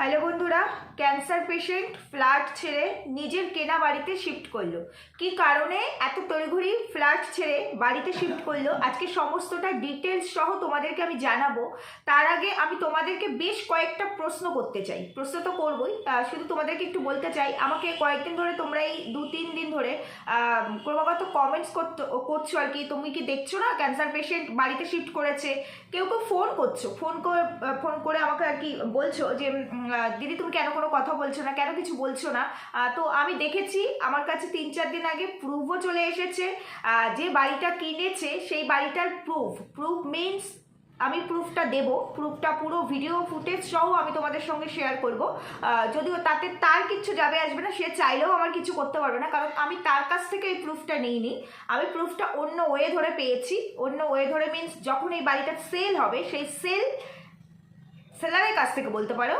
Hello বন্ধুরা cancer patient flat ছেড়ে নিজের কেনা বাড়িতে শিফট করল। কি কারণে এত তড়িঘড়ি ফ্ল্যাট ছেড়ে বাড়িতে শিফট করল? আজকে সমস্তটা ডিটেলস সহ তোমাদেরকে আমি জানাব। তার আগে আমি তোমাদেরকে বেশ কয়েকটা প্রশ্ন করতে চাই। প্রশ্ন তো করবোই। শুধু তোমাদেরকে একটু বলতে চাই, আমাকে কয়েকদিন ধরে তোমরা এই দু তিন দিন ধরে ক্রমাগত কমেন্টস করতে করছ আর কি। তুমি কি দেখছ না ক্যান্সার পেশেন্ট বাড়িতে শিফট করেছে? কেউ কেউ ফোন করছ। ফোন করে ফোন করে আমাকে আর কি বলছো যে দিদি, তুমি কেন কোনো কথা বলছো না? কেন কিছু বলছো না? তো আমি দেখেছি, আমার কাছে তিন চার দিন আগে প্রুফও চলে এসেছে। যে বাড়িটা কিনেছে, সেই বাড়িটার প্রুফ প্রুফ মিনস আমি প্রুফটা দেব। প্রুফটা পুরো ভিডিও ফুটেজ সহ আমি তোমাদের সঙ্গে শেয়ার করব। যদিও তাতে তার কিছু যাবে আসবে না, সে চাইলেও আমার কিছু করতে পারবে না, কারণ আমি তার কাছ থেকে এই প্রুফটা নিইনি। আমি প্রুফটা অন্য ওয়ে ধরে পেয়েছি। অন্য ওয়ে ধরে মিনস যখন এই বাড়িটা সেল হবে, সেই সেল সেলারের কাছ থেকে বলতে পারো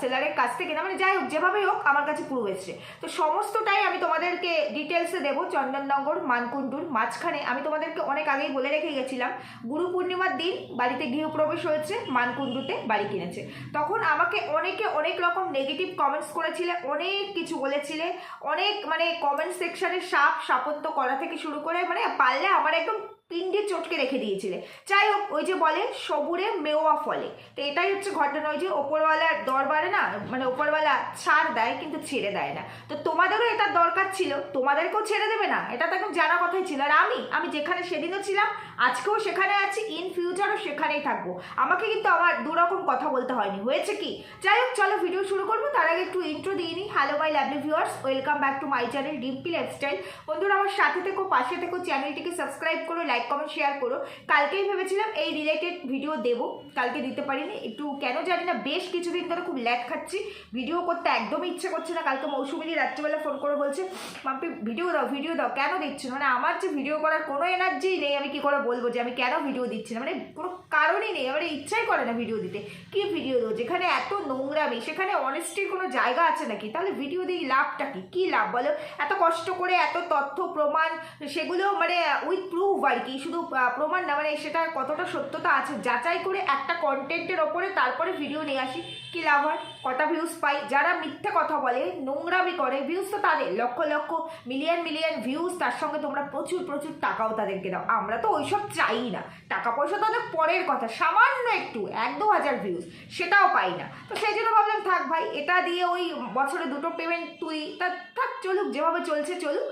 সেলারের কাছ থেকে না মানে যাই হোক যেভাবেই হোক আমার কাছে পুরো এসছে। তো সমস্তটাই আমি তোমাদেরকে ডিটেলসে দেবো, চন্দননগর, মানকুণ্ডুর মাঝখানে। আমি তোমাদেরকে অনেক আগেই বলে রেখে গেছিলাম, গুরু পূর্ণিমার দিন বাড়িতে গৃহপ্রবেশ হয়েছে, মানকুণ্ডুতে বাড়ি কিনেছে। তখন আমাকে অনেকে অনেক রকম নেগেটিভ কমেন্টস করেছিলে, অনেক কিছু বলেছিলে, অনেক মানে কমেন্ট সেকশানে সাপ সাপত্য করা থেকে শুরু করে মানে পারলে আমার একদম পিণ্ডে চটকে রেখে দিয়েছিলে। যাই হোক, ওই যে বলে, সবুরে মেওয়া ফলে। তো এটাই হচ্ছে ঘটনা, ওই যে ওপরওয়ালার দরবারে না মানে ওপরওয়ালা ছাড় দেয়, কিন্তু ছেড়ে দেয় না। তো তোমাদেরও এটার দরকার ছিল, তোমাদেরকেও ছেড়ে দেবে না? এটা তো একদম জানা কথাই ছিল। আর আমি আমি যেখানে সেদিনও ছিলাম, আজকেও সেখানে আছি ইন ফিউচারও সেখানেই থাকব। আমাকে কিন্তু আমার দুরকম কথা বলতে হয়নি। হয়েছে কি? যাই হোক, চলো ভিডিও শুরু করব। তার আগে একটু ইন্ট্রো দিয়ে নিই। Hello my lovely viewers welcome back to my channel Dimpi lifestyle বন্ধুরা, আমার সাথে থেকো, পাশে থেকো চ্যানেলটিকে সাবস্ক্রাইব করো লাইক কমেন্ট শেয়ার করো। কালকেই ভেবেছিলাম এই রিলেটেড ভিডিও দেবো। কালকে দিতে পারিনি। একটু কেন জানি না, বেশ কিছুদিন ধরে খুব ল্যাক খাচ্ছি। ভিডিও করতে একদমই ইচ্ছে করছে না। কালকে মৌসুমিনী রাত্রিবেলা ফোন করে বলছে, মাম্পি ভিডিও দাও ভিডিও দাও। কেন দিচ্ছ মানে আমার যে ভিডিও করার কোনো এনার্জি নেই। আমি কি করে বলব যে আমি কেন ভিডিও দিচ্ছি না? মানে কোনো কারণই নেই। আমার ইচ্ছাই করে না ভিডিও দিতে। কি ভিডিও দেবো? যেখানে এত নোংরামি, সেখানে অনেস্টির কোনো জায়গা আছে নাকি? তাহলে ভিডিও দিয়ে লাভটা কি? কী লাভ বলো? এত কষ্ট করে, এত তথ্য, প্রমাণ, সেগুলো মানে উইথ প্রুফ আর কি। শুধু প্রমাণ না মানে সেটার কতটা সত্যতা আছে যাচাই করে একটা কন্টেন্টের ওপরে তারপরে ভিডিও নিয়ে আসি, কি লাভ হয়? কটা ভিউজ পাই? যারা মিথ্যে কথা বলে, নোংরামি করে ভিউজ তো তাদের, lakh lakh million million views তার সঙ্গে তোমরা প্রচুর প্রচুর টাকাও তাদেরকে দাও। আমরা তো ওইসব চাই না। টাকা পয়সা তো অনেক পরের কথা, সামান্য একটু, এক দু হাজার ভিউজ সেটাও পাই না। তো সেই জন্য ভাবলাম, থাক ভাই, এটা দিয়ে ওই বছরে দুটো পেমেন্ট তুই, তা থাক চলুক, যেভাবে চলছে চলুক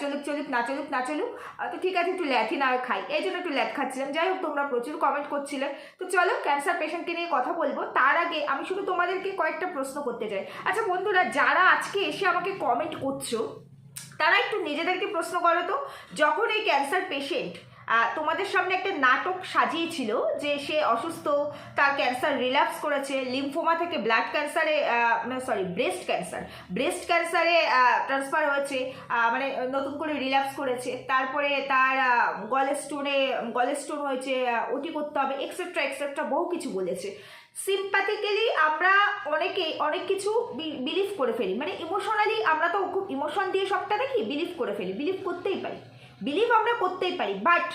চলুক চলুক, না চলুক না চলুক তো ঠিক আছে, একটু ল্যাথি না খাই, এই জন্য একটু ল্যাথ খাচ্ছিলাম। যাই হোক, তোমরা প্রচুর কমেন্ট করছিলে। তো চলো ক্যান্সার পেশেন্টকে নিয়ে কথা বলব। তার আগে আমি শুধু তোমাদেরকে কয়েকটা প্রশ্ন করতে চাই। আচ্ছা বন্ধুরা, যারা আজকে এসে আমাকে কমেন্ট করছ, তারা একটু নিজেদেরকে প্রশ্ন করো তো। যখন এই ক্যান্সার পেশেন্ট তোমাদের সামনে একটা নাটক সাজিয়েছিল যে সে অসুস্থ, তার ক্যান্সার রিল্যাপস করেছে লিম্ফোমা থেকে ব্লাড ক্যান্সারে সরি ব্রেস্ট ক্যান্সার ব্রেস্ট ক্যান্সারে ট্রান্সফার হয়েছে মানে নতুন করে রিল্যাপস করেছে। তারপরে তার গলে স্টোনে গলে স্টোন হয়েছে ওটি করতে হবে এক্সেট্রা এক্সেট্রা বহু কিছু বলেছে। সিম্প্যাথিক্যালি আমরা অনেকে অনেক কিছু বিলিভ করে ফেলি। মানে ইমোশনালি আমরা তো খুব ইমোশন দিয়ে সবটা দেখি বিলিভ করে ফেলি বিলিভ করতেই পারি। বিলিভ আমরা করতেই পারি বাট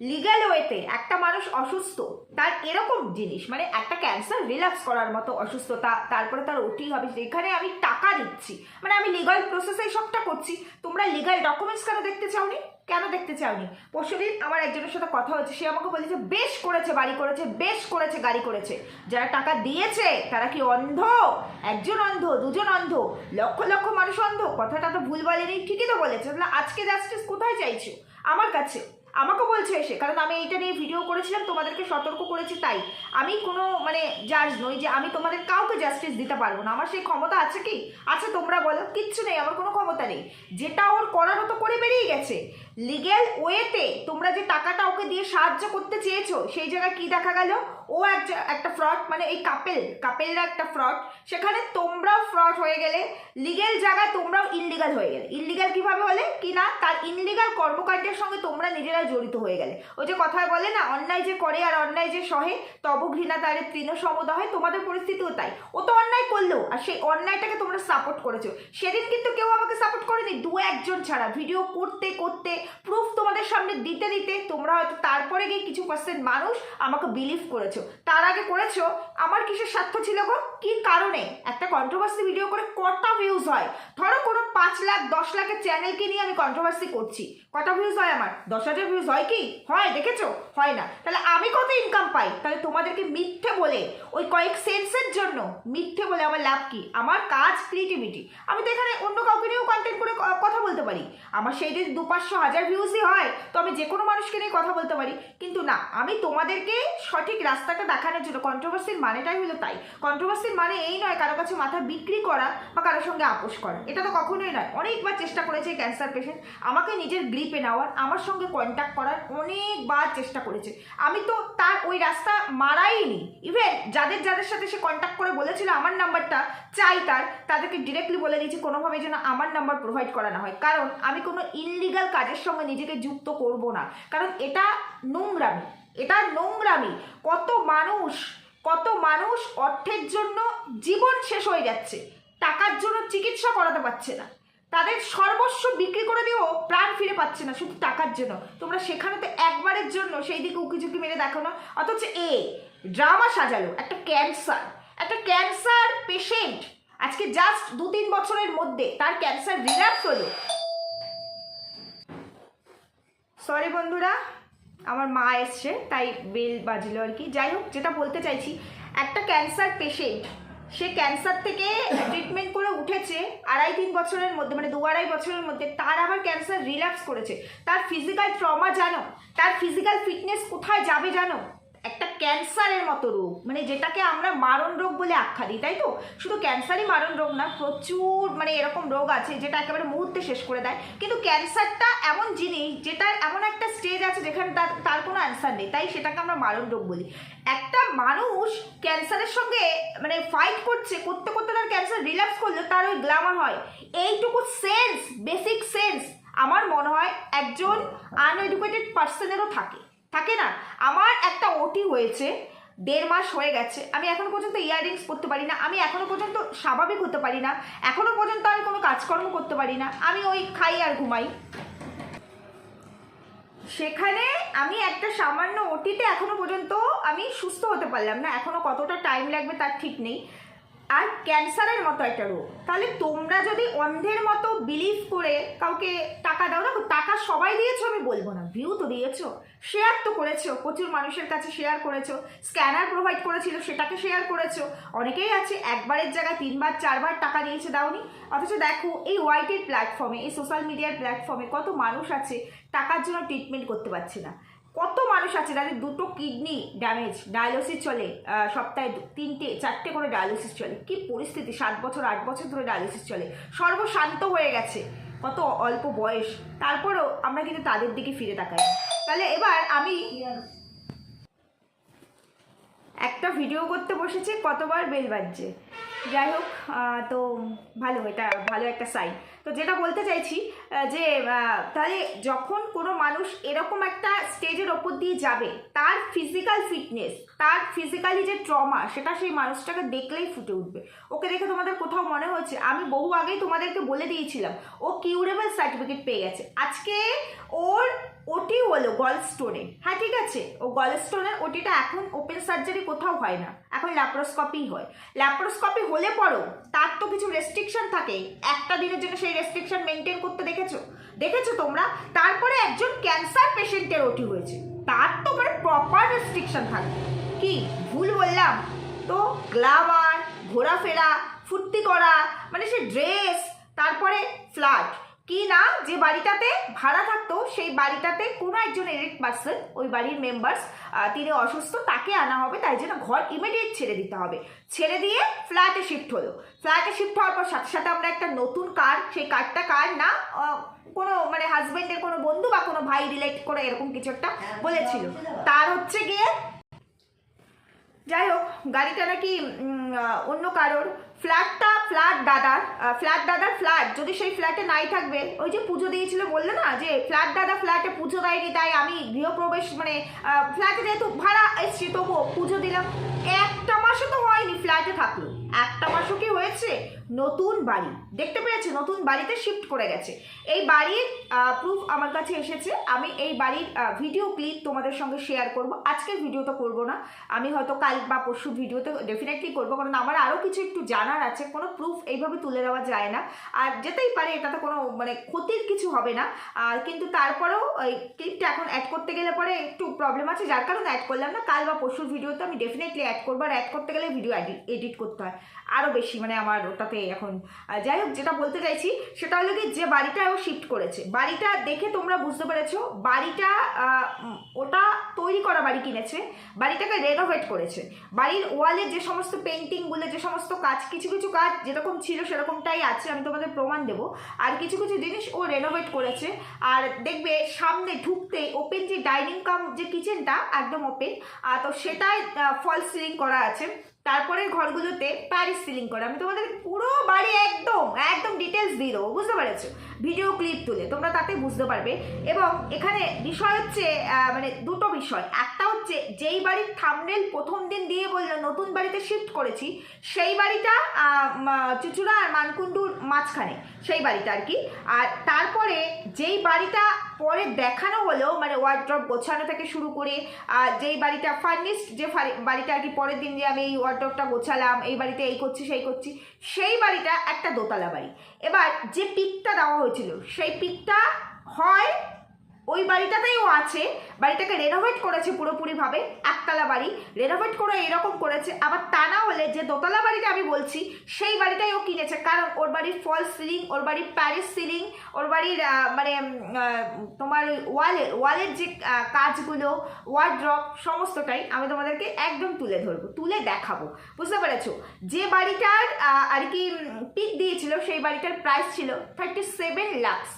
লিগ্যাল ওয়েতে একটা মানুষ অসুস্থ, তার এরকম জিনিস মানে একটা ক্যান্সার রিল্যাক্স করার মতো অসুস্থতা, তারপরে তার ওটি হবে, যেখানে আমি টাকা দিচ্ছি মানে আমি লিগাল প্রসেসে সবটা করছি। তোমরা লিগাল ডকুমেন্টস কেন দেখতে চাওনি? কেন দেখতে চাওনি? পরশুদিন আমার একজনের সাথে কথা হচ্ছে সে আমাকে বলেছে, বেশ করেছে, বাড়ি করেছে, বেশ করেছে, গাড়ি করেছে। যারা টাকা দিয়েছে, তারা কি অন্ধ? একজন অন্ধ, দুজন অন্ধ, লক্ষ লক্ষ মানুষ অন্ধ? কথাটা তো ভুল বলেনি, ঠিকই তো বলেছে। তাহলে আজকে জাস্টিস কোথায় চাইছো? আমার কাছে। আমাকে বলছে এসে, কারণ আমি এইটা নিয়ে ভিডিও করেছিলাম, তোমাদেরকে সতর্ক করেছি তাই। আমি কোনো মানে জাজ নই যে আমি তোমাদের কাউকে জাস্টিস দিতে পারব না। আমার সেই ক্ষমতা আছে কি? আচ্ছা তোমরা বলো, কিচ্ছু নেই, আমার কোনো ক্ষমতা নেই। যেটা ওর করার মতো করে বেরিয়ে গেছে লিগ্যাল ওয়েতে তোমরা যে টাকাটা ওকে দিয়ে সাহায্য করতে চেয়েছো, সেই জায়গায় কি দেখা গেল? ও একটা ফ্রড মানে এই কাপেল কাপেলরা একটা ফ্রড সেখানে তোমরাও ফ্রড হয়ে গেলে লিগেল জায়গায় তোমরাও ইনলিগাল হয়ে গেলে। ইনলিগাল কীভাবে হলে কি না? তার ইনলিগাল কর্মকাণ্ডের সঙ্গে তোমরা নিজেরা জড়িত হয়ে গেলে। ওই যে কথায় বলে না, অন্যায় যে করে আর অন্যায় যে সহে, তব ঘৃণা তারে তৃণ সমদা হয় তোমাদের পরিস্থিতিও তাই। ও তো অন্যায় করল, আর সেই অন্যায়টাকে তোমরা সাপোর্ট করেছ। সেদিন কিন্তু কেউ আমাকে সাপোর্ট করেনি দু একজন ছাড়া। ভিডিও করতে করতে প্রুফ তোমাদের সামনে দিতে দিতে তোমরা হয়তো তারপরে গিয়ে কিছু পার্সেন্ট মানুষ আমাকে বিলিভ করেছ। তার আগে করেছ, আমার কিসের স্বার্থ ছিল গো? কি কারণে একটা কন্ট্রোভার্সি ভিডিও করে কটা ভিউজ হয়? ধরো কোনো পাঁচ লাখ, দশ লাখের চ্যানেলকে নিয়ে আমি কন্ট্রোভার্সি করছি। কটা ভিউজ হয় আমার? দশ হাজার ভিউজ হয় কি? হয়, দেখেছ? হয় না। তাহলে আমি কত ইনকাম পাই? তাহলে তোমাদেরকে মিথ্যে বলে, ওই কয়েক সেন্সের জন্য মিথ্যে বলে আমার লাভ কি? আমার কাজ ক্রিয়েটিভিটি আমি তো এখানে অন্য কাউকে নিয়েও কন্টেন্ট করে কথা বলতে পারি। আমার সেই যদি দু পাঁচশো হাজার ভিউজই হয়, তো আমি যে কোনো মানুষকে নিয়ে কথা বলতে পারি। কিন্তু না, আমি তোমাদেরকে সঠিক রাস্তাটা দেখানোর জন্য কন্ট্রোভার্সির মানেটাই হলো তাই। কন্ট্রোভার্সির মানে এই নয় কারও কাছে মাথা বিক্রি করা বা কারোর সঙ্গে আপোষ করা। এটা তো কখনোই নয়। অনেকবার চেষ্টা করেছে ক্যান্সার পেশেন্ট আমাকে নিজের গ্রিপে নেওয়ার, আমার সঙ্গে কন্ট্যাক্ট করার অনেকবার চেষ্টা করেছে। আমি তো তার ওই রাস্তা মারাইনি। ইভেন যাদের যাদের সাথে সে কন্ট্যাক্ট করে বলেছিল আমার নাম্বারটা, চাই তার। তাদেরকে ডিরেক্টলি বলে দিয়েছি কোনোভাবে যেন আমার নাম্বার প্রোভাইড করা না হয়। কারণ আমি কোনো ইনলিগাল কাজের সঙ্গে নিজেকে যুক্ত করব না। কারণ এটা নোংরামি। এটা নোংরামি। কত মানুষ কত মানুষ অর্থের জন্য জীবন শেষ হয়ে যাচ্ছে, টাকার জন্য চিকিৎসা করাতে পারছে না। তাদের সর্বস্ব বিক্রি করে দিয়েও প্রাণ ফিরে পাচ্ছে না শুধু টাকার জন্য। তোমরা সেখানে তো একবারের জন্য সেই দিকে উকি ঝুঁকি মেরে দেখো না। অথচ এ, ড্রামা সাজালো, একটা ক্যান্সার। একটা ক্যান্সার পেশেন্ট। আজকে জাস্ট দু তিন বছরের মধ্যে তার ক্যান্সার রিল্যাপস হলো। সরি বন্ধুরা আমার মা এসছে, তাই বেল বাজলো আর কি। যাই হোক, যেটা বলতে চাইছি, একটা ক্যান্সার পেশেন্ট সে ক্যান্সার থেকে ট্রিটমেন্ট করে উঠেছে আড়াই তিন বছরের মধ্যে মানে দু আড়াই বছরের মধ্যে, তার আবার ক্যান্সার রিল্যাক্স করেছে। তার ফিজিক্যাল ট্রমা জানো? তার ফিজিক্যাল ফিটনেস কোথায় যাবে জানো? ক্যান্সারের মতো রোগ মানে যেটাকে আমরা মারণ রোগ বলে আখ্যা দিই, তাই তো? শুধু ক্যান্সারই মারণ রোগ না, প্রচুর মানে এরকম রোগ আছে যেটা একেবারে মুহূর্তে শেষ করে দেয়। কিন্তু ক্যান্সারটা এমন জিনিস যেটার এমন একটা স্টেজ আছে যেখানে তার তার কোনো অ্যান্সার নেই, তাই সেটাকে আমরা মারণ রোগ বলি। একটা মানুষ ক্যান্সারের সঙ্গে মানে ফাইট করছে, করতে করতে তার ক্যান্সার রিল্যাপস করলে তার ওই গ্ল্যামার হয়। এইটুকু সেন্স বেসিক সেন্স আমার মনে হয় একজন আনএডুকেটেড পার্সনেরও থাকে। থাকে না? আমার একটা ওটি হয়েছে, দেড় মাস হয়ে গেছে, আমি এখনও পর্যন্ত ইয়াররিংস করতে পারি না, আমি এখনও পর্যন্ত স্বাভাবিক হতে পারি না, এখনও পর্যন্ত আমি কোনো কাজকর্ম করতে পারি না, আমি ওই খাই আর ঘুমাই। সেখানে আমি একটা সামান্য ওটিতে এখনও পর্যন্ত আমি সুস্থ হতে পারলাম না, এখনও কতটা টাইম লাগবে তার ঠিক নেই। আর ক্যান্সারের মতো একটা রোগ। তাহলে তোমরা যদি অন্ধের মতো বিলিভ করে কাউকে টাকা দাও, দেখো টাকা সবাই দিয়েছ, আমি বলব না। ভিউ তো দিয়েছ। শেয়ার তো করেছ। প্রচুর মানুষের কাছে শেয়ার করেছ। স্ক্যানার প্রোভাইড করেছিল, সেটাকে শেয়ার করেছ। অনেকেই আছে, একবারের জায়গায় তিনবার, চারবার টাকা দিয়েছে, দাওনি। অথচ দেখো, এই ওয়াইটের প্ল্যাটফর্মে এই সোশ্যাল মিডিয়ার প্ল্যাটফর্মে কত মানুষ আছে, টাকার জন্য ট্রিটমেন্ট করতে পারছে না। কত মানুষ আছে তাদের দুটো কিডনি ড্যামেজ ডায়ালিসিস চলে সপ্তাহে তিনটে, চারটে করে ডায়ালিসিস চলে। কি পরিস্থিতি? সাত বছর, আট বছর ধরে ডায়ালিসিস চলে। সর্বশান্ত হয়ে গেছে। কত অল্প বয়স। তারপরেও আমরা কিন্তু তাদের দিকে ফিরে তাকাই। তাহলে এবার আমি একটা ভিডিও করতে বসেছে, কতবার বেল বাজছে। যাই হোক তো ভালো, এটা ভালো একটা সাইন তো যেটা বলতে চাইছি যে তাহলে যখন কোনো মানুষ এরকম একটা স্টেজের ওপর দিয়ে যাবে, তার ফিজিক্যাল ফিটনেস তার ফিজিক্যালি যে ট্রমা সেটা সেই মানুষটাকে দেখলেই ফুটে উঠবে। ওকে দেখে তোমাদের কোথাও মনে হচ্ছে, আমি বহু আগেই তোমাদেরকে বলে দিয়েছিলাম, ও কিউরেবল সার্টিফিকেট পেয়ে গেছে। আজকে ওর ওটি হলো গল স্টোনে হ্যাঁ ঠিক আছে? ও গল স্টোনের ওটিটা এখন ওপেন সার্জারি কোথাও হয় না। এখন ল্যাপ্রোস্কপি হয়। ল্যাপ্রোস্কপি হলে পরও তার তো কিছু রেস্ট্রিকশন থাকে একটা দিনের জন্য সেই রেস্ট্রিকশন মেনটেন করতে দেখেছ? দেখেছ তোমরা? তারপরে একজন ক্যান্সার পেশেন্টের ওটি হয়েছে। তার তো মানে প্রপার রেস্ট্রিকশন থাকবে কি? ভুল বললাম? তো গ্লামার ঘোরাফেরা, ফুর্তি করা মানে সে ড্রেস তারপরে ফ্ল্যাট কি না? যে বাড়িটাতে ভাড়া থাকতো, সেই বাড়িটাতে কোনো একজন এরিট পার্সন ওই বাড়ির মেম্বার্স তিনি অসুস্থ, তাকে আনা হবে, তাই জন্য ঘর ইমিডিয়েট ছেড়ে দিতে হবে। ছেড়ে দিয়ে ফ্ল্যাটে শিফট হলো। ফ্ল্যাটে শিফট হওয়ার পর সাথে সাথে আমরা একটা নতুন কার সেই কারটা কার না কোনো মানে হাজবেন্ডের কোনো বন্ধু বা কোনো ভাই রিলেট করে এরকম কিছু একটা বলেছিল। তার হচ্ছে গিয়ে যাই হোক গাড়িটা নাকি অন্য কারোর। ফ্ল্যাটটা ফ্ল্যাট দাদার ফ্ল্যাট দাদার ফ্ল্যাট যদি সেই ফ্ল্যাটে নাই থাকবে ওই যে পুজো দিয়েছিল বললে না যে ফ্ল্যাট দাদা ফ্ল্যাটে পুজো দেয়নি তাই আমি গৃহপ্রবেশ মানে ফ্ল্যাটে যেহেতু ভাড়া এসছি তবুও পুজো দিলাম। একটা মাসও তো হয়নি ফ্ল্যাটে থাকল। একটা মাসও কি হয়েছে? নতুন বাড়ি। দেখতে পেয়েছে, নতুন বাড়িতে শিফট করে গেছে। এই বাড়ির প্রুফ আমার কাছে এসেছে। আমি এই বাড়ির ভিডিও ক্লিপ তোমাদের সঙ্গে শেয়ার করব। আজকের ভিডিওতে করব না। আমি হয়তো কাল বা পরশু ভিডিওতে ডেফিনেটলি করব, কারণ আমার আরও কিছু একটু জানার আছে। কোনো প্রুফ এইভাবে তুলে দেওয়া যায় না। আর যেতেই পারে, এটাতে কোনো মানে ক্ষতির কিছু হবে না। আর কিন্তু তারপরেও এই ক্লিপটা এখন অ্যাড করতে গেলে পরে একটু প্রবলেম আছে। যার কারণে অ্যাড করলাম না। কাল বা পরশুর ভিডিওতে আমি ডেফিনেটলি অ্যাড করব। আর অ্যাড করতে গেলে ভিডিও এডিট করতে হয়। আরও বেশি মানে আমার ওটাতে এখন। যাই হোক, যেটা বলতে চাইছি, সেটা হলো কি যে বাড়িটা ও শিফট করেছে। বাড়িটা দেখে তোমরা বুঝতে পেরেছ, বাড়িটা ওটা তৈরি করা বাড়ি কিনেছে, বাড়িটাকে রেনোভেট করেছে। বাড়ির ওয়ালে যে সমস্ত পেন্টিংগুলো যে সমস্ত কাজ, কিছু কিছু কাজ যেরকম ছিল সেরকমটাই আছে, আমি তোমাদের প্রমাণ দেবো। আর কিছু কিছু জিনিস ও রেনোভেট করেছে। আর দেখবে সামনে ঢুকতে ওপেন যে ডাইনিং কাম যে কিচেনটা একদম ওপেন তো সেটাই ফল সিলিং করা আছে। তারপরে ঘরগুলোতে প্যারিস সিলিং করে। আমি তোমাদের পুরো বাড়ি একদম একদম ডিটেলস দিয়ে দেবো, বুঝতে পেরেছ? ভিডিও ক্লিপ তুলে, তোমরা তাতে বুঝতে পারবে। এবং এখানে বিষয় হচ্ছে মানে দুটো বিষয়। একটা হচ্ছে, যেই বাড়ির থামনেল প্রথম দিন দিয়ে বলল, নতুন বাড়িতে শিফট করেছি সেই বাড়িটা চুচুড়া আর মানকুণ্ডুর মাঝখানে, সেই বাড়িটা আর কি। আর তারপরে যেই বাড়িটা পরে দেখানো হলো মানে ওয়ার্ড্রপ গোছানো থেকে শুরু করে, আর যেই বাড়িটা ফার্নিশড যে বাড়িটা আর কি পরের দিন যে আমি এই ওয়ার্ড্রপটা গোছালাম, এই বাড়িতে এই করছি, সেই করছি, সেই বাড়িটা একটা দোতলা বাড়ি। এবার যে পিকটা দেওয়া হয়েছিল। সেই পিকটা হয় ওই বাড়িটাতেই ও আছে। বাড়িটাকে রেনোভেট করেছে পুরোপুরিভাবে, একতলা বাড়ি। রেনোভেট করে এরকম করেছে। আবার তা না হলে যে দোতলা বাড়িটা আমি বলছি, সেই বাড়িটাই ও কিনেছে। কারণ ওর বাড়ির ফল সিলিং ওর বাড়ির প্যারিস সিলিং ওর বাড়ির মানে তোমার ওয়ালের ওয়ালের যে কাজগুলো ওয়ার্ড্রপ সমস্তটাই আমি তোমাদেরকে একদম তুলে ধরবো, তুলে দেখাবো। বুঝতে পেরেছ? যে বাড়িটার আর কি পিক দিয়েছিল, সেই বাড়িটার প্রাইস ছিল থার্টি সেভেন লাক্স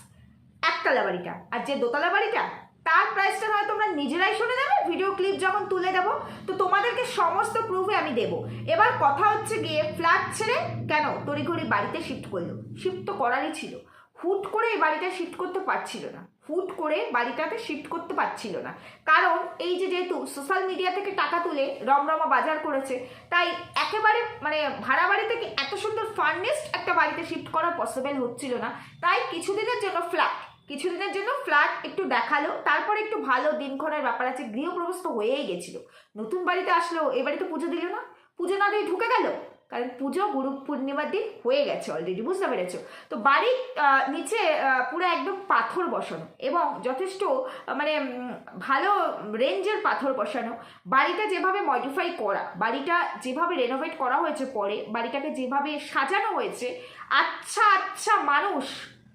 একতলা বাড়িটা আর যে দোতলা বাড়িটা তার প্রাইসটা নয় তোমরা নিজেরাই শুনে নেবে ভিডিও ক্লিপ যখন তুলে দেবো, তো তোমাদেরকে সমস্ত প্রুফে আমি দেবো। এবার কথা হচ্ছে গিয়ে ফ্ল্যাট ছেড়ে কেন তড়িঘড়ি বাড়িতে শিফট করল? শিফট তো করারই ছিল। হুট করে এই বাড়িটা শিফট করতে পারছিল না। হুট করে বাড়িটাতে শিফট করতে পারছিল না। কারণ এই যে যেহেতু সোশ্যাল মিডিয়া থেকে টাকা তুলে রমরমা বাজার করেছে, তাই একেবারে মানে ভাড়া বাড়ি থেকে এত সুন্দর ফার্নেস্ট একটা বাড়িতে শিফট করা পসিবল হচ্ছিল না। তাই কিছুদিনের জন্য ফ্ল্যাট কিছুদিনের জন্য ফ্ল্যাট একটু দেখাল, তারপরে একটু ভালো দিনক্ষণের ব্যাপার আছে, গৃহপ্রবেশ হয়েই গেছিল। নতুন বাড়িতে আসলো, এ বাড়িতে পুজো দিল না? পুজো না দিয়ে ঢুকে গেল? কারণ পুজো গুরু পূর্ণিমার দিন হয়ে গেছে অলরেডি বুঝতে পেরেছ? তো বাড়ির নিচে পুরো একদম পাথর বসানো এবং যথেষ্ট মানে ভালো রেঞ্জের পাথর বসানো। বাড়িটা যেভাবে মডিফাই করা, বাড়িটা যেভাবে রেনোভেট করা হয়েছে পরে, বাড়িটাকে যেভাবে সাজানো হয়েছে আচ্ছা আচ্ছা মানুষ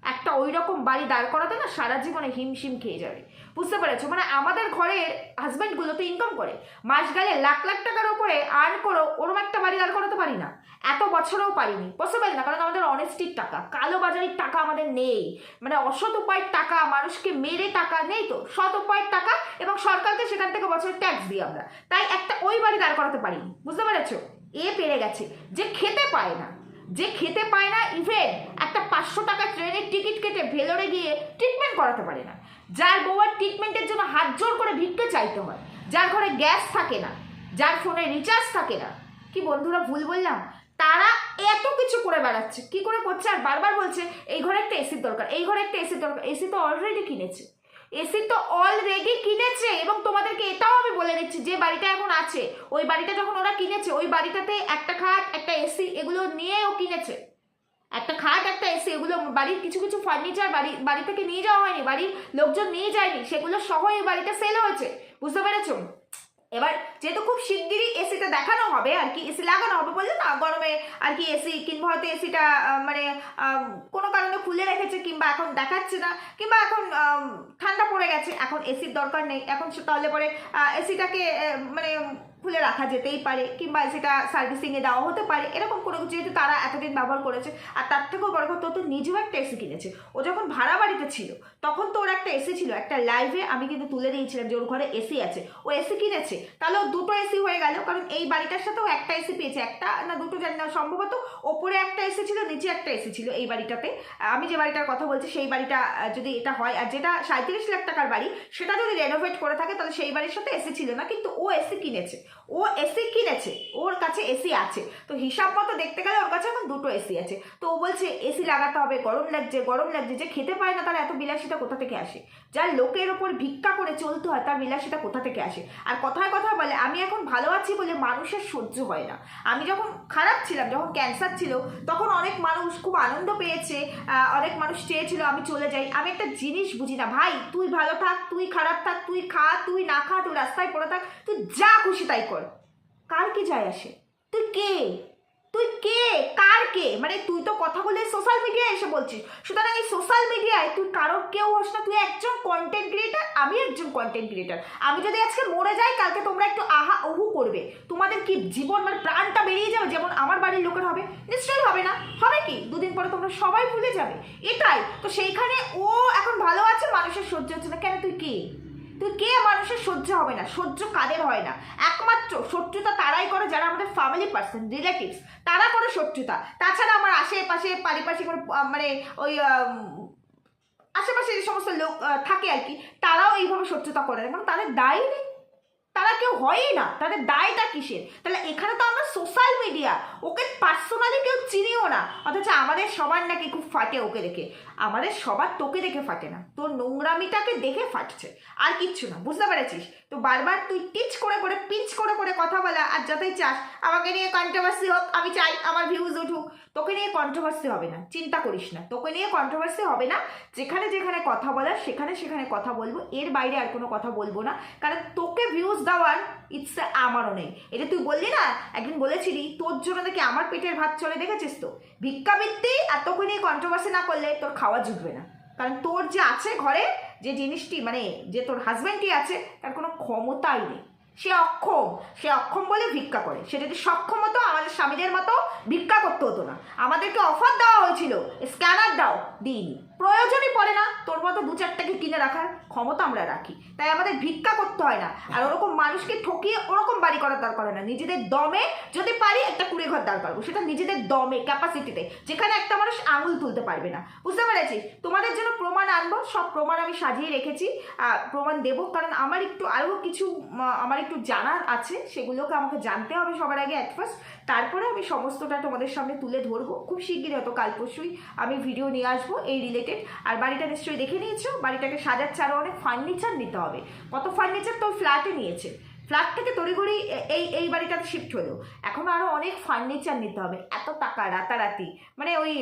একটা ওই রকম বাড়ি দাঁড় করাতে না সারা জীবনে হিমশিম খেয়ে যাবে। বুঝতে পেরেছ? মানে আমাদের ঘরের হাজব্যান্ডগুলো তো ইনকাম করে। মাস গেলে লাখ লাখ টাকার উপরে আর্ন করো ওরম একটা বাড়ি দাঁড় করাতে পারি না। এত বছরেও পারিনি। পসিবল না, কারণ আমাদের অনেস্টির টাকা। কালো বাজারির টাকা আমাদের নেই। মানে অসৎ উপায়ের টাকা, মানুষকে মেরে টাকা নেই তো। সৎ উপায়ের টাকা এবং সরকারকে সেখান থেকে বছরের ট্যাক্স দিই আমরা। তাই একটা ওই বাড়ি দাঁড় করাতে পারিনি। বুঝতে পেরেছ? এ পেরে গেছে। যে খেতে পায় না। যে খেতে পায় না ইভেন একটা পাঁচশো টাকা ট্রেনের টিকিট কেটে ভেলোরে গিয়ে ট্রিটমেন্ট করাতে পারে না। যার বউয়ের ট্রিটমেন্টের জন্য হাত জোর করে ভিক্ষে চাইতে হয়, যার ঘরে গ্যাস থাকে না, যার ফোনে রিচার্জ থাকে না। কি বন্ধুরা, ভুল বললাম? তারা এত কিছু করে বেড়াচ্ছে, কি করে করছে? আর বারবার বলছে, এই ঘরে একটা এসির দরকার, এই ঘরে একটা এসির দরকার এসি তো অলরেডি কিনেছে। এসি তো অলরেডি কিনেছে এবং তোমাদেরকে এটাও আমি বলে দিচ্ছি, যে বাড়িটা এখন আছে, ওই বাড়িটা যখন ওরা কিনেছে, ওই বাড়িটাতে একটা খাট, একটা এসি এগুলো নিয়ে ও কিনেছে। একটা খাট, একটা এসি, এগুলো বাড়ির কিছু কিছু ফার্নিচার বাড়ি বাড়ি থেকে নিয়ে যাওয়া হয়নি, বাড়ির লোকজন নিয়ে যায়নি, সেগুলো সহ এই বাড়িটা সেল হয়েছে। বুঝতে পেরেছ? এবার যেহেতু খুব শিগগিরই এসিটা দেখানো হবে, আর কি এসি লাগানো হবে বললে না, গরমে আর কি এসি কিংবা হয়তো এসিটা মানে কোনো কারণে খুলে রেখেছে কিংবা এখন দেখাচ্ছে না, কিংবা এখন ঠান্ডা পড়ে গেছে, এখন এসির দরকার নেই, এখন তাহলে পরে এসিটাকে মানে খুলে রাখা যেতেই পারে, কিংবা সেটা সার্ভিসিংয়ে দেওয়া হতে পারে, এরকম কোনো কিছু যেহেতু তারা এতদিন ব্যবহার করেছে, আর তার থেকেও বড় কথা তো নিজেও একটা এসি কিনেছে, ও যখন ভাড়া বাড়িতে ছিল তখন তো ওর একটা এসি ছিল, একটা লাইভে আমি কিন্তু তুলে দিয়েছিলাম যে ওর ঘরে এসি আছে। ও এসি কিনেছে। তাহলে ও দুটো এসি হয়ে গেল, কারণ এই বাড়িটার সাথেও একটা এসি পেয়েছে, একটা না দুটো জানি না, সম্ভবত ওপরে একটা এসি ছিল, নিচে একটা এসি ছিল এই বাড়িটাতে। আমি যে বাড়িটার কথা বলছি, সেই বাড়িটা যদি এটা হয়, আর যেটা সাঁত্রিশ লাখ টাকার বাড়ি, সেটা যদি রেনোভেট করে থাকে, তাহলে সেই বাড়ির সাথে এসি ছিল না, কিন্তু ও এসি কিনেছে। এসি কিনেছে, ওর কাছে এসি আছে। তো হিসাব মতো দেখতে গেলে ওর কাছে এখন দুটো এসি আছে। তো ও বলছে এসি লাগাতে হবে, গরম লাগছে গরম লাগছে, যে খেতে পায় না তার এত বিলাসিতা কোথা থেকে আসে? যার লোকের ওপর ভিক্ষা করে চলতে হয়, তার বিলাসিতা কোথা থেকে আসে? আর কথায় কথা বলে, আমি এখন ভালো আছি বলে মানুষের সহ্য হয় না। আমি যখন খারাপ ছিলাম, যখন ক্যান্সার ছিল, তখন অনেক মানুষ খুব আনন্দ পেয়েছে অনেক মানুষ চেয়েছিল আমি চলে যাই। আমি একটা জিনিস বুঝি না, ভাই, তুই ভালো থাক, তুই খারাপ থাক, তুই খা, তুই না খা, তুই রাস্তায় পড়ে থাক, তুই যা খুশি তাই কর। কার কি যায় আসে? তুই কে? তুই কে? কার কে? মানে তুই তো কথা বলে সোশ্যাল মিডিয়ায় এসে বলছিস। সুতরাং এই সোশ্যাল মিডিয়ায় তুই কারোর কেউ হোস না, তুই একজন কন্টেন্ট ক্রিয়েটার আমি একজন কন্টেন্ট ক্রিয়েটার আমি যদি আজকে মরে যাই, কালকে তোমরা একটু আহা ওহু করবে। তোমাদের কি জীবন মানে প্রাণটা বেরিয়ে যাবে যেমন আমার বাড়ির লোকের হবে? নিশ্চয়ই হবে না। হবে কি? দুদিন পরে তোমরা সবাই ভুলে যাবে। এটাই। তো সেইখানে ও এখন ভালো আছে, মানুষের সহ্য হচ্ছে না। কেন তুই কে? কে মানুষের সহ্য হবে না? সহ্য কাদের হয় না? একমাত্র শত্রুতা তারাই করে যারা আমাদের ফ্যামিলি পার্সন রিলেটিভস তারা করে শত্রুতা। তাছাড়া আমার আশেপাশে পারিপার্শ্বিক মানে ওই আশেপাশে যে সমস্ত লোক থাকে আর কি, তারাও এইভাবে শত্রুতা করে না। কারণ তাদের দায়ী নেই। তারা কেউ হয়ই না। তাদের দায়টা কিসের? তাহলে এখানে তো আমরা সোশ্যাল মিডিয়া ওকে পার্সোনালি কেউ চিনিও না। অথচ আমাদের সবার নাকি খুব ফাটে ওকে দেখে। আমাদের সবার তোকে দেখে ফাটে না। তোর নোংরামিটাকে দেখে ফাটছে। আর কিচ্ছু না, বুঝতে পেরেছিস? তো বারবার তুই টিচ করে করে পিচ করে করে কথা বলা আর যতই চাস, আমাকে নিয়ে কন্ট্রোভার্সি হোক, আমি চাই আমার ভিউজ উঠুক। তোকে নিয়ে কন্ট্রোভার্সি হবে না, চিন্তা করিস না। তোকে নিয়ে কন্ট্রোভার্সি হবে না, যেখানে যেখানে কথা বলার, সেখানে সেখানে কথা বলব। এর বাইরে আর কোনো কথা বলব না। কারণ তোকে ভিউজ দেওয়ার ইচ্ছা আমারও নেই। এটা তুই বললি না, একদিন বলেছিলি, তোর জন্য নাকি আমার পেটের ভাত চলে, দেখেছিস তো? ভিক্ষাবৃত্তি তোকে নিয়ে কন্ট্রোভার্সি না করলে তোর খাওয়া জুটবে না। কারণ তোর যে আছে ঘরে, যে জিনিসটি মানে যে তোর হাজব্যান্ডটি আছে, তার কোনো ক্ষমতাই নেই। সে অক্ষম সে অক্ষম বলে ভিক্ষা করে। সে যদি সক্ষম হতো, আমাদের স্বামীদের মতো ভিক্ষা করতে হতো না। আমাদেরকে অফার দেওয়া হয়েছিল স্ক্যানার দাও, দিইনি। প্রয়োজনই পড়ে না। তোর মতো দু চারটাকে কিনে রাখার ক্ষমতা আমরা রাখি। তাই আমাদের ভিক্ষা করতে হয় না। আর ওরকম মানুষকে ঠকিয়ে ওরকম বাড়ি করার দরকার হয় না। নিজেদের দমে যদি পারি একটা কুড়ে ঘর দাঁড় করব। সেটা নিজেদের দমে ক্যাপাসিটিতে যেখানে একটা মানুষ আঙুল তুলতে পারবে না। বুঝতে পেরেছি তোমাদের জন্য প্রমাণ আনব। সব প্রমাণ আমি সাজিয়ে রেখেছি। প্রমাণ দেবো। কারণ আমার একটু আরও কিছু আমার একটু জানার আছে। সেগুলোকে আমাকে জানতে হবে সবার আগে অ্যাট ফার্স্ট তারপরে আমি সমস্তটা তোমাদের সামনে তুলে ধরবো। খুব শিগগিরই হয়তো কাল পরশুই আমি ভিডিও নিয়ে আসব। এই রিলেটেড আর বাড়িটা নিশ্চয়ই দেখে নিয়েছো? বাড়িটাকে সাজাচ্ছে আরও অনেক ফার্নিচার নিতে হবে। কত ফার্নিচার তো ফ্ল্যাটে নিয়েছে? ফ্ল্যাট থেকে তড়িঘড়ি এই এই বাড়িটাতে শিফট হলো। এখন আরও অনেক ফার্নিচার নিতে হবে। এত টাকা, রাতারাতি। মানে ওই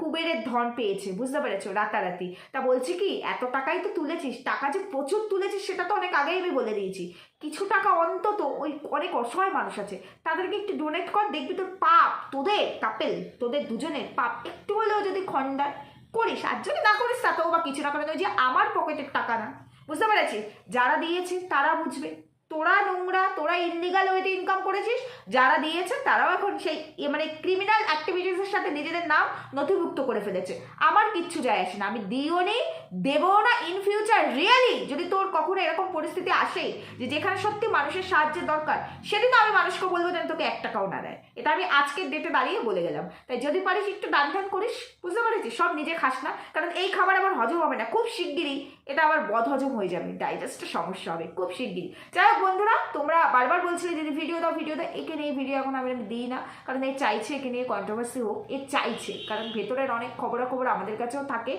কুবেরের ধন পেয়েছে, বুঝতে পেরেছ? রাতারাতি। তা বলছি কি, এত টাকাই তো তুলেছিস। টাকা যে প্রচুর তুলেছিস, সেটা তো অনেক আগেই আমি বলে দিয়েছি। কিছু টাকা অন্তত ওই অনেক অসহায় মানুষ আছে, তাদেরকে একটু ডোনেট কর, দেখবি তোর পাপ, তোদের কাপেল তোদের দুজনের পাপ। একটু হলেও যদি খণ্ডায়। করিস? আর যদি না করিস তাতেও বা কিছু না করে যে আমার পকেটের টাকা না। বুঝতে পেরেছি? যারা দিয়েছে, তারা বুঝবে। তোরা নোংরা, তোরা ইনলিগাল ওয়েতে ইনকাম করেছিস। যারা দিয়েছে, তারাও এখন সেই মানে ক্রিমিনাল অ্যাক্টিভিটিসের সাথে নিজেদের নাম নথিভুক্ত করে ফেলেছে। আমার কিচ্ছু যায় আসে না। আমি দিও নেই দেবও না ইন ফিউচার রিয়েলি যদি তোর কখনো এরকম পরিস্থিতি আসে যে যেখানে সত্যি মানুষের সাহায্যের দরকার সেদিন আমি মানুষকে বলব যেন তোকে এক টাকাও না দেয়। এটা আমি আজকের ডেটে দাঁড়িয়ে বলে গেলাম। তাই যদি পারিস একটু দান ধ্যান করিস, বুঝতে পেরেছিস? সব নিজে খাস না, কারণ এই খাবার আমার হজম হবে না। খুব শিগগিরই এটা আবার বদ হজম হয়ে যাবে ডাইজেস্টের সমস্যা হবে, খুব শিগগিরই। যাই হোক বন্ধুরা, তোমরা বারবার বলছিলে যদি ভিডিও দাও ভিডিও দাও, একে নিয়ে ভিডিও এখন আমি দিই না, কারণ এ চাইছে, একে নিয়ে কন্ট্রোভার্সি হোক, এ চাইছে, কারণ ভেতরের অনেক খবরাখবর আমাদের কাছেও থাকে।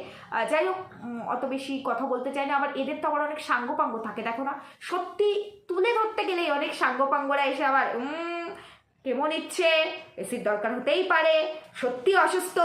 যাই হোক অত বেশি কথা বলতে চাই না আবার এদের তো আবার অনেক সাঙ্গপাঙ্গ থাকে দেখো না? সত্যি তুলে ধরতে গেলেই অনেক সাঙ্গপাঙ্গরা এসে আবার উম, কেমন ইচ্ছে? এসির দরকার হতেই পারে। সত্যি অসুস্থ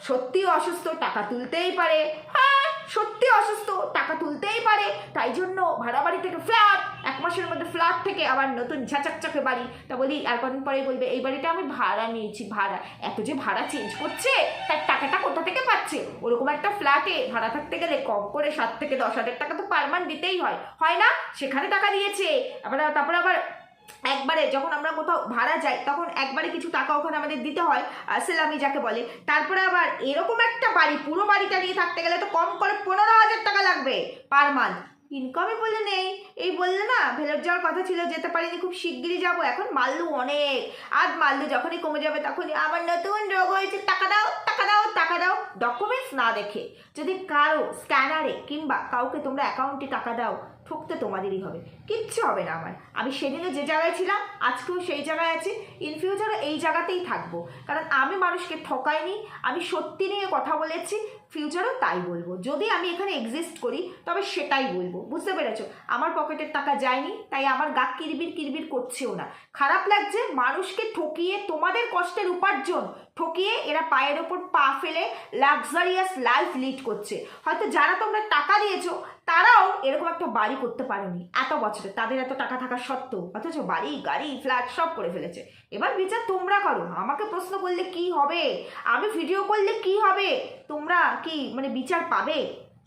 সত্যি অসুস্থ টাকা তুলতেই পারে। হ্যাঁ সত্যি অসুস্থ টাকা তুলতেই পারে। তাই জন্য ভাড়া বাড়ি থেকে ফ্ল্যাট এক মাসের মধ্যে ফ্ল্যাট থেকে আবার নতুন ঝাঁচাকচাকে বাড়ি। তা বলি, আর কদিন পরে বলবে, এই বাড়িটা আমি ভাড়া নিয়েছি, ভাড়া। এত যে ভাড়া চেঞ্জ করছে, তার টাকাটা কোথা থেকে পাচ্ছে? ওরকম একটা ফ্ল্যাটে ভাড়া থাকতে গেলে কম করে সাত থেকে দশ হাজার টাকা তো পার দিতেই হয়। হয় না? সেখানে টাকা দিয়েছে। আবার তারপরে আবার একবারে যখন আমরা কোথাও ভাড়া যাই, তখন একবারে কিছু টাকা ওখানে আমাদের দিতে হয় সেলামি যাকে বলে। তারপরে আবার এরকম একটা বাড়ি, পুরো বাড়িটা নিয়ে থাকতে গেলে তো কম করে পনেরো হাজার টাকা লাগবে পার মান্থ ইনকামে বলে নেই। এই বললে না, ভেলোর যাওয়ার কথা ছিল, যেতে পারিনি, খুব শিগগিরই যাব। এখন মাল্লু অনেক। আর মাল্লু যখনই কমে যাবে, তখনই আমার নতুন রোগ হয়েছে। টাকা দাও টাকা দাও টাকা দাও। ডকুমেন্টস না দেখে যদি কারও স্ক্যানারে কিংবা কাউকে তোমরা অ্যাকাউন্টে টাকা দাও ঠকতে তোমাদেরই হবে। কিচ্ছু হবে না আমার আমি সেদিনও যে জায়গায় ছিলাম, আজকেও সেই জায়গায় আছি। ইন ফিউচারও এই জায়গাতেই থাকব। কারণ আমি মানুষকে ঠকাইনি, আমি সত্যি নিয়ে কথা বলেছি ফিউচারও তাই বলব। যদি আমি এখানে এক্সিস্ট করি, তবে সেটাই বলব। বুঝতে পেরেছ? আমার পকেটের টাকা যায়নি, তাই আমার গা কিরবির কিরবির করছেও না। খারাপ লাগছে, মানুষকে ঠকিয়ে তোমাদের কষ্টের উপার্জন ঠকিয়ে এরা পায়ের ওপর পা ফেলে লাক্সারিয়াস লাইফ লিড করছে। হয়তো যারা তোমরা টাকা দিয়েছ তারাও এরকম একটা বাড়ি করতে পারেনি এত বছরে। তাদের এত টাকা থাকা সত্ত্বেও, অথচ বাড়ি, গাড়ি ফ্ল্যাট সব করে ফেলেছে। এবার বিচার তোমরা করো আমাকে প্রশ্ন করলে কি হবে? আমি ভিডিও করলে কি হবে? তোমরা কি মানে বিচার পাবে?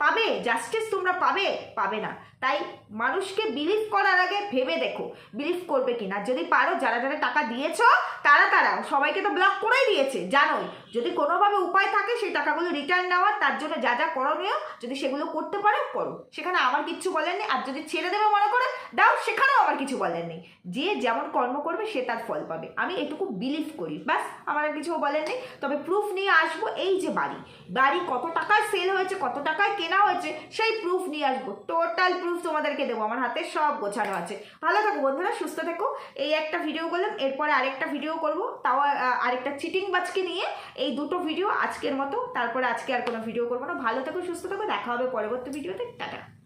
পাবে? জাস্টিস তোমরা পাবে? পাবে না। তাই মানুষকে বিলিভ করার আগে ভেবে দেখো। বিলিভ করবে কিনা? যদি পারো, যারা যারা টাকা দিয়েছ, তারা তারা। সবাইকে তো ব্লক করেই দিয়েছে, জানোই। যদি কোনোভাবে উপায় থাকে, সেই টাকাগুলো রিটার্ন নেওয়ার তার জন্য যা যা করণীয়, যদি সেগুলো করতে পারো, করো। সেখানে আমার কিচ্ছু বলেন নেই, আর যদি ছেড়ে দেবে মনে করে, দাও, সেখানেও আমার কিছু বলেন নেই। যে যেমন কর্ম করবে, সে তার ফল পাবে। আমি এটুকু বিলিভ করি, ব্যাস, আমার আর কিছু বলেন নেই। তবে প্রুফ নিয়ে আসব, এই যে বাড়ি। বাড়ি কত টাকায় সেল হয়েছে, কত টাকায় কেনা হয়েছে, সেই প্রুফ নিয়ে আসব। টোটাল প্রুফ তোমাদেরকে দেবো। আমার হাতে সব গোছানো আছে। ভালো থাকো বন্ধুরা, সুস্থ থেকো। এই একটা ভিডিও করলাম, এরপরে আরেকটা ভিডিও করব। তাও আরেকটা চিটিং বাজকে নিয়ে এই দুটো ভিডিও আজকের মতো। তারপরে আজকে আর কোনো ভিডিও করব না। ভালো থেকো, সুস্থ থেকো। দেখা হবে পরবর্তী ভিডিওতে টাটা।